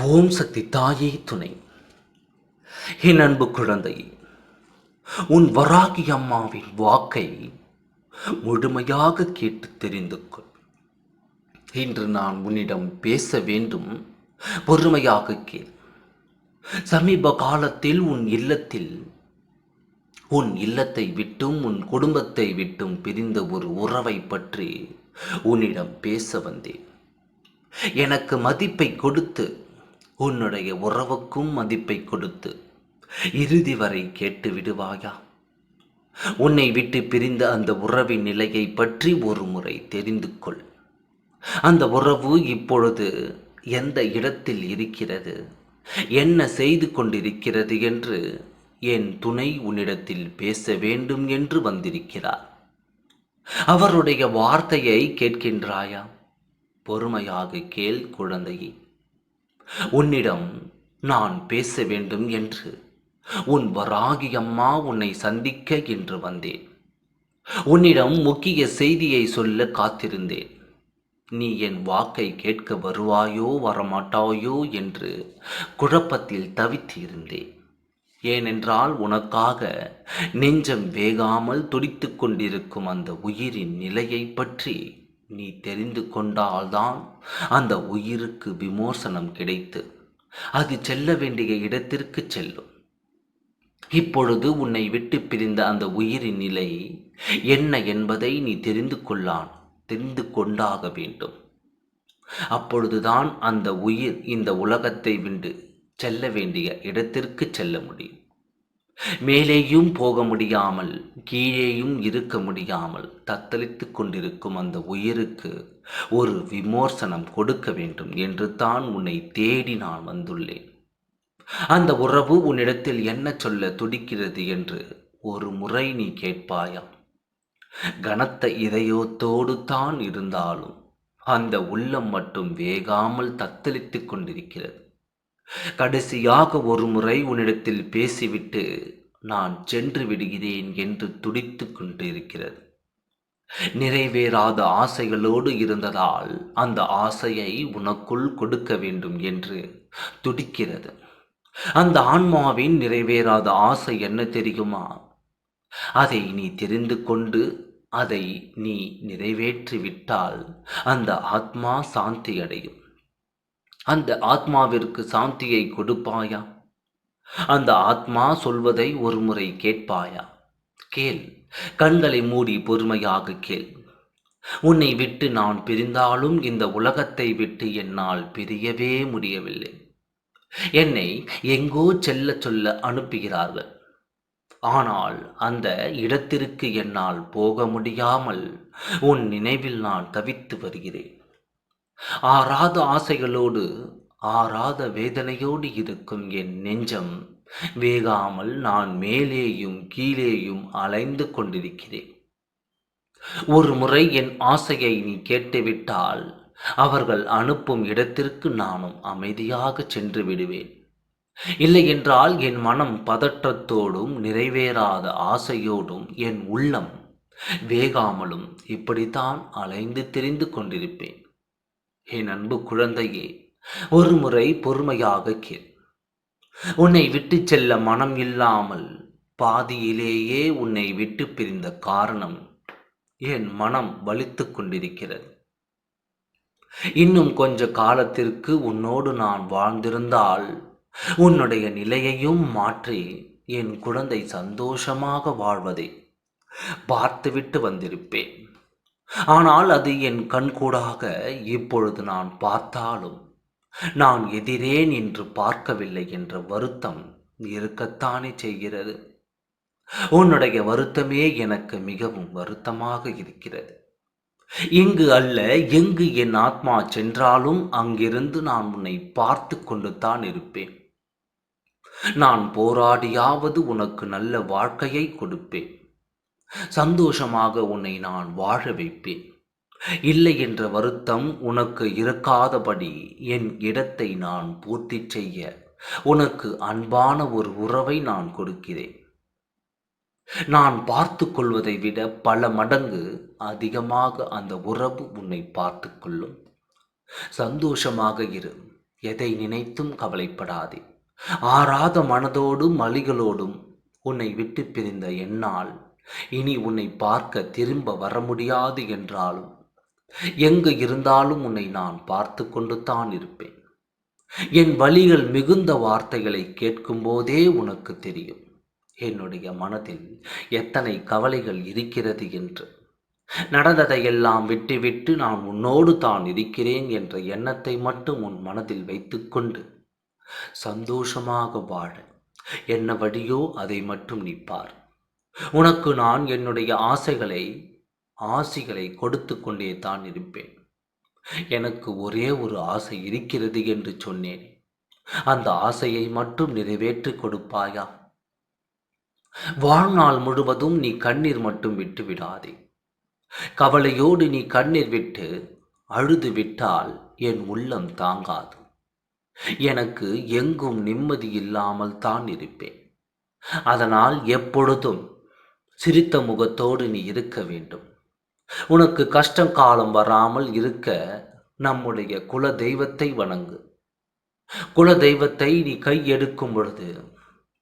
ஓம் சக்தி தாயே துணை. என் அன்பு குழந்தை உன் வராகி அம்மாவின் வாக்கை முழுமையாக கேட்டு தெரிந்து கொள். இன்று நான் உன்னிடம் பேச வேண்டும் பொறுமையாக கேள். சமீப காலத்தில் உன் இல்லத்தில் உன் இல்லத்தை விட்டும் உன் குடும்பத்தை விட்டும் பிரிந்த ஒரு உறவை பற்றி உன்னிடம் பேச வந்தேன். எனக்கு மதிப்பை கொடுத்து உன்னுடைய உறவுக்கும் மதிப்பை கொடுத்து இறுதி வரை கேட்டு விடுவாயா? உன்னை விட்டு பிரிந்த அந்த உறவின் நிலையை பற்றி ஒரு முறை தெரிந்து கொள். அந்த உறவு இப்பொழுது எந்த இடத்தில் இருக்கிறது? என்ன செய்து கொண்டிருக்கிறது என்று என் துணை உன்னிடத்தில் பேச வேண்டும் என்று வந்திருக்கிறார். அவருடைய வார்த்தையை கேட்கின்றாயா? பொறுமையாக கேள் குழந்தையை. உன்னிடம் நான் பேச வேண்டும் என்று. உன் வராகி அம்மா உன்னை சந்திக்க என்று வந்தேன். உன்னிடம் முக்கிய செய்தியை சொல்ல காத்திருந்தேன். நீ என் வாக்கை கேட்க வருவாயோ வரமாட்டாயோ என்று குழப்பத்தில் தவித்திருந்தேன். ஏனென்றால் உனக்காக நெஞ்சம் வேகாமல் துடித்து கொண்டிருக்கும் அந்த உயிரின் நிலையை பற்றி நீ தெரிந்து கொண்டால்தான் அந்த உயிருக்கு விமோசனம் கிடைத்து அது செல்ல வேண்டிய இடத்திற்கு செல்லும். இப்பொழுது உன்னை விட்டு பிரிந்த அந்த உயிரின் நிலை என்ன என்பதை நீ தெரிந்து கொள்ளான் தெரிந்து கொண்டாக வேண்டும். அப்பொழுதுதான் அந்த உயிர் இந்த உலகத்தை விண்டு செல்ல வேண்டிய இடத்திற்கு செல்ல முடியும். மேலேயும் போக முடியாமல் கீழேயும் இருக்க முடியாமல் தத்தளித்து கொண்டிருக்கும் அந்த உயிருக்கு ஒரு விமோசனம் கொடுக்க வேண்டும் என்று தான் உன்னை தேடி நான் வந்துள்ளேன். அந்த உறவு உன்னிடத்தில் என்ன சொல்ல துடிக்கிறது என்று ஒரு முறை நீ கேட்பாயா கனத்த இதயத்தோடு தான் இருந்தாலும் அந்த உள்ளம் மட்டும் வேகாமல் தத்தளித்து கொண்டிருக்கிறது. கடைசியாக ஒரு முறை உன்னிடத்தில் பேசிவிட்டு நான் சென்று விடுகிறேன் என்று துடித்து கொண்டிருக்கிறது. நிறைவேறாத ஆசைகளோடு இருந்ததால் அந்த ஆசையை உனக்குள் கொடுக்க வேண்டும் என்று துடிக்கிறது. அந்த ஆன்மாவின் நிறைவேறாத ஆசை என்ன தெரியுமா? அதை நீ தெரிந்து கொண்டு அதை நீ நிறைவேற்றிவிட்டால் அந்த ஆத்மா சாந்தி அடையும் அந்த ஆத்மாவிற்கு சாந்தியை கொடுப்பாயா? அந்த ஆத்மா சொல்வதை ஒரு முறை கேட்பாயா? கேள். கண்களை மூடி பொறுமையாக கேள். உன்னை விட்டு நான் பிரிந்தாலும் இந்த உலகத்தை விட்டு என்னால் பிரியவே முடியவில்லை. என்னை எங்கோ செல்ல சொல்ல அனுப்புகிறார்கள். ஆனால் அந்த இடத்திற்கு என்னால் போக முடியாமல் உன் நினைவில் நான் தவித்து வருகிறேன். ஆறாத ஆசைகளோடு ஆறாத வேதனையோடு இருக்கும் என் நெஞ்சம் வேகாமல் நான் மேலேயும் கீழேயும் அலைந்து கொண்டிருக்கிறேன். ஒரு முறை என் ஆசையை நீ கேட்டுவிட்டால் அவர்கள் அனுப்பும் இடத்திற்கு நானும் அமைதியாக சென்று விடுவேன். இல்லை என்றால் என் மனம் பதற்றத்தோடும் நிறைவேறாத ஆசையோடும் என் உள்ளம் வேகாமலும் இப்படித்தான் அலைந்து தெரிந்து கொண்டிருப்பேன். என் அன்பு குழந்தையே ஒரு முறை பொறுமையாக கேள். உன்னை விட்டு செல்ல மனம் இல்லாமல் பாதியிலேயே உன்னை விட்டு பிரிந்த காரணம் என் மனம் வலித்து கொண்டிருக்கிறது. இன்னும் கொஞ்ச காலத்திற்கு உன்னோடு நான் வாழ்ந்திருந்தால் உன்னுடைய நிலையையும் மாற்றி என் குழந்தை சந்தோஷமாக வாழ்வதை பார்த்துவிட்டு வந்திருப்பேன். ஆனால் அது என் கண்கூடாக இப்பொழுது நான் பார்த்தாலும் நான் எதிரே நின்று பார்க்கவில்லை என்ற வருத்தம் இருக்கத்தானே செய்கிறது. உன்னுடைய வருத்தமே எனக்கு மிகவும் வருத்தமாக இருக்கிறது. இங்கு அல்ல எங்கு என் ஆத்மா சென்றாலும் அங்கிருந்து நான் உன்னை பார்த்து கொண்டு தான் இருப்பேன். நான் போராடியாவது உனக்கு நல்ல வாழ்க்கையை கொடுப்பேன். சந்தோஷமாக உன்னை நான் வாழ வைப்பேன். இல்லை என்ற வருத்தம் உனக்கு இருக்காதபடி என் இடத்தை நான் பூர்த்தி செய்ய உனக்கு அன்பான ஒரு உறவை நான் கொடுக்கிறேன். நான் பார்த்து கொள்வதை விட பல மடங்கு அதிகமாக அந்த உறவு உன்னை பார்த்து கொள்ளும். சந்தோஷமாக இரு எதை நினைத்தும் கவலைப்படாதே. ஆறாத மனதோடும் மலிகளோடும் உன்னை விட்டு பிரிந்த என்னால் இனி உன்னை பார்க்க திரும்ப வர முடியாது என்றாலும் எங்கு இருந்தாலும் உன்னை நான் பார்த்து கொண்டு தான் இருப்பேன். என் வழிகள் மிகுந்த வார்த்தைகளை கேட்கும்போதே உனக்கு தெரியும். என்னுடைய மனதில் எத்தனை கவலைகள் இருக்கிறது என்று. நடந்ததையெல்லாம் விட்டுவிட்டு நான் உன்னோடு தான் இருக்கிறேன் என்ற எண்ணத்தை மட்டும் உன் மனதில் வைத்துக்கொண்டு சந்தோஷமாக வாழ. என்ன வழியோ அதை மட்டும் நிற்பார் உனக்கு நான் என்னுடைய ஆசைகளை ஆசைகளை கொடுத்து கொண்டே தான் இருப்பேன். எனக்கு ஒரே ஒரு ஆசை இருக்கிறது என்று சொன்னேன். அந்த ஆசையை மட்டும் நிறைவேற்றி கொடுப்பாயா? வாழ்நாள் முழுவதும் நீ கண்ணீர் மட்டும் விட்டு விடாதே. கவலையோடு நீ கண்ணீர் விட்டு அழுது விட்டால் என் உள்ளம் தாங்காது. எனக்கு எங்கும் நிம்மதி இல்லாமல் தான் இருப்பேன். அதனால் எப்பொழுதும் சிரித்த முகத்தோடு நீ இருக்க வேண்டும். உனக்கு கஷ்டம் காலம் வராமல் இருக்க நம்முடைய குல தெய்வத்தை வணங்கு. குல தெய்வத்தை நீ கை எடுக்கும் பொழுது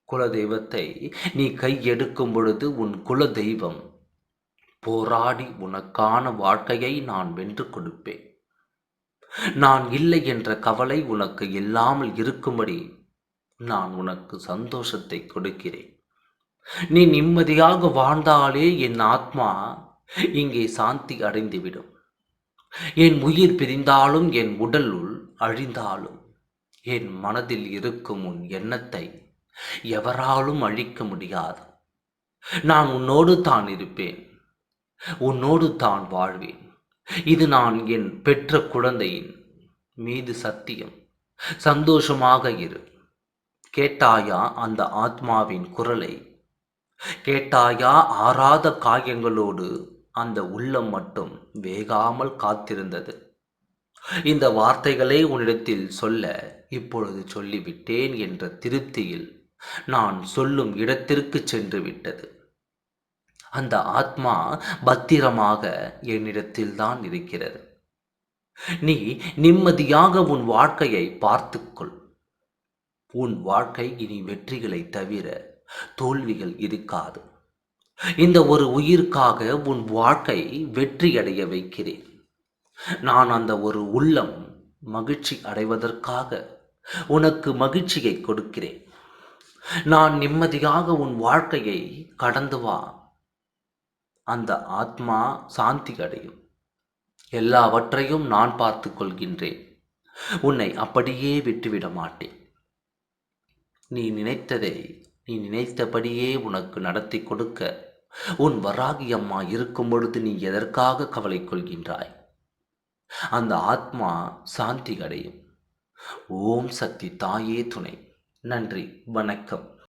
குல தெய்வத்தை நீ கை எடுக்கும் பொழுது உன் குல தெய்வம் போராடி உனக்கான வாழ்க்கையை நான் வென்று கொடுப்பேன். நான் இல்லை என்ற கவலை உனக்கு இல்லாமல் இருக்கும்படி நான் உனக்கு சந்தோஷத்தை கொடுக்கிறேன். நீ நிம்மதியாக வாழ்ந்தாலே என் ஆத்மா இங்கே சாந்தி அடைந்துவிடும். என் உயிர் பிரிந்தாலும் என் உடலுள் அழிந்தாலும் என் மனதில் இருக்கும் உன் எண்ணத்தை எவராலும் அழிக்க முடியாது. நான் உன்னோடு தான் இருப்பேன். உன்னோடு தான் வாழ்வேன். இது நான் என் பெற்ற குழந்தையின் மீது சத்தியம். சந்தோஷமாக இரு. கேட்டாயா அந்த ஆத்மாவின் குரலை? கேட்டாயா ஆறாத காயங்களோடு அந்த உள்ளம் மட்டும் வேகாமல் காத்திருந்தது. இந்த வார்த்தைகளை உன்னிடத்தில் சொல்ல இப்பொழுது சொல்லிவிட்டேன் என்ற திருப்தியில் நான் சொல்லும் இடத்திற்கு சென்று விட்டது அந்த ஆத்மா பத்திரமாக என்னிடத்தில் தான் இருக்கிறது. நீ நிம்மதியாக உன் வாழ்க்கையை பார்த்துக்கொள். உன் வாழ்க்கை இனி வெற்றிகளை தவிர தோல்விகள் இருக்காது. இந்த ஒரு உயிருக்காக உன் வாழ்க்கை வெற்றியடைய வைக்கிறேன். நான் அந்த ஒரு உள்ளம் மகிழ்ச்சி அடைவதற்காக உனக்கு மகிழ்ச்சியை கொடுக்கிறேன். நான் நிம்மதியாக உன் வாழ்க்கையை கடந்து வா. அந்த ஆத்மா சாந்தி அடையும். எல்லாவற்றையும் நான் பார்த்து கொள்கின்றேன். உன்னை அப்படியே விட்டுவிட மாட்டேன். நீ நினைத்ததை நீ நினைத்தபடியே உனக்கு நடத்தி கொடுக்க. உன் வராகி அம்மா இருக்கும் பொழுது நீ எதற்காக கவலை கொள்கின்றாய்? அந்த ஆத்மா சாந்தி அடையும் ஓம் சக்தி தாயே துணை. நன்றி வணக்கம்.